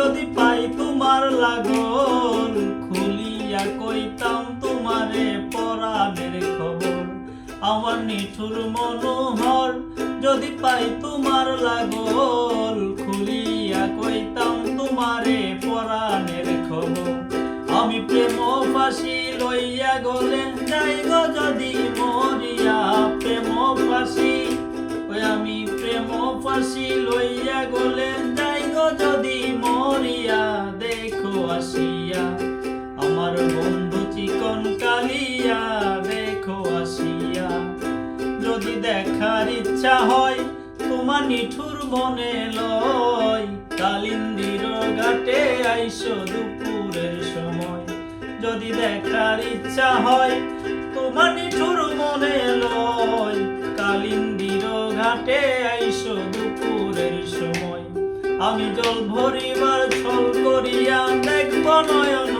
যদি পাই তোমার লাগল খুলিয়া কইতাম তোমারে পরাণের খবর। আমার নিঠুর মনোহর, যদি পাই তোমার লাগল খুলিয়া কইতাম তোমারে পরাণের খবর। আমি প্রেম ফাঁসি লইয়া গলে যাই গো যদি মরিয়া প্রেম ফাঁসি ওই আমি প্রেম ফাঁসি লইয়া গলে বন্ধু চিকন কালিয়া, দেখো আসিয়া। যদি দেখার ইচ্ছা হয়, তোমার নিঠুর মনে লয়। কালিন্দির ঘাটে আইসো দুপুরের সময়। যদি দেখার ইচ্ছা হয়, তোমার নিঠুর মনে লয়। কালিন্দির ঘাটে আইসো দুপুরের সময়। আমি জল ভরিবার ছল করিয়া দেখব নয়ন